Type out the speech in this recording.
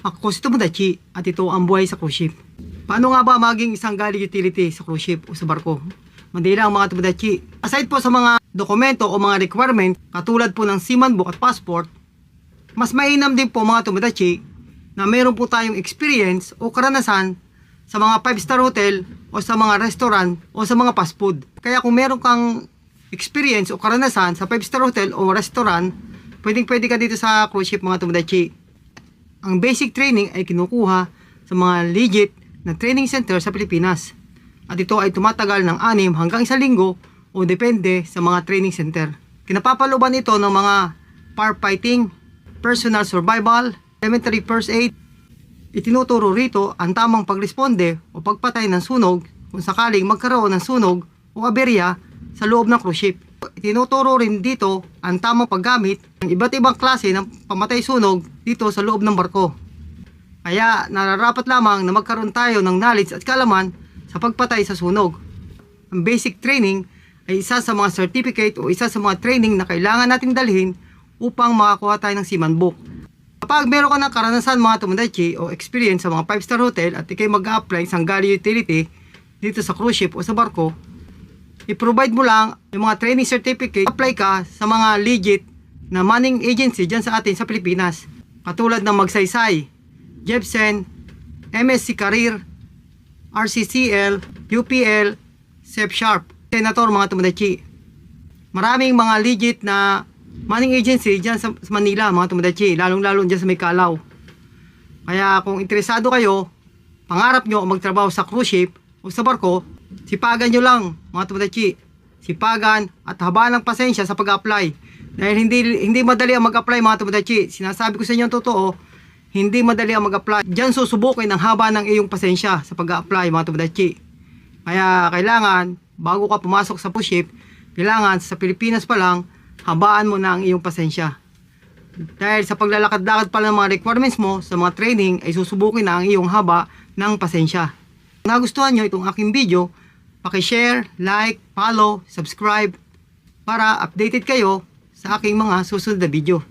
Ako si Tomodachi at ito ang buhay sa cruise ship. Paano nga ba maging isang galley utility sa cruise ship o sa barko? Madali lang mga Tomodachi. Aside po sa mga dokumento o mga requirement katulad po ng seaman book at passport, mas mainam din po mga Tomodachi na meron po tayong experience o karanasan sa mga 5-star hotel o sa mga restaurant o sa mga fast food. Kaya kung meron kang experience o karanasan sa 5-star hotel o restaurant, pwedeng pwede ka dito sa cruise ship mga Tomodachi. Ang basic training ay kinukuha sa mga legit na training center sa Pilipinas. At ito ay tumatagal ng 6 hanggang 1 linggo o depende sa mga training center. Kinapapaloban ito ng mga firefighting, personal survival, elementary first aid. Itinuturo rito ang tamang pagresponde o pagpatay ng sunog kung sakaling magkaroon ng sunog o aberya sa loob ng cruise ship. Itinuturo rin dito ang tamang paggamit ng iba't ibang klase ng pamatay sunog dito sa loob ng barko. Kaya nararapat lamang na magkaroon tayo ng knowledge at kalaman sa pagpatay sa sunog. Ang basic training ay isa sa mga certificate o isa sa mga training na kailangan nating dalhin upang makakuha tayo ng seaman book. Kapag meron ka ng karanasan mga tumandachi o experience sa mga 5-star hotel at ikay mag-apply sa galley utility dito sa cruise ship o sa barko, i-provide mo lang yung mga training certificate, apply ka sa mga legit na manning agency dyan sa atin sa Pilipinas. Katulad ng Magsaysay, Jebsen, MSC Career, RCCL, UPL, Sep Sharp, Senator mga tumandachi. Maraming mga legit na manning agency dyan sa Manila mga tumandachi, lalong-lalo dyan sa may. Kaya kung interesado kayo, pangarap nyo magtrabaho sa cruise ship o sa barko, sipagan nyo lang mga tumandachi. Sipagan at habaan ng pasensya sa pag-apply. Dahil hindi hindi madali ang mag-apply mga tumandachi. Sinasabi ko sa inyo ang totoo, hindi madali ang mag-apply. Diyan susubukin ang haba ng iyong pasensya sa pag-apply mga tumandachi. Kaya kailangan, bago ka pumasok sa cruise ship, kailangan sa Pilipinas pa lang, habaan mo na ang iyong pasensya. Dahil sa paglalakad-lakad pa ng mga requirements mo sa mga training ay susubukin na ang iyong haba ng pasensya. Kung nagustuhan nyo itong aking video, pakishare, like, follow, subscribe para updated kayo sa aking mga susunod na video.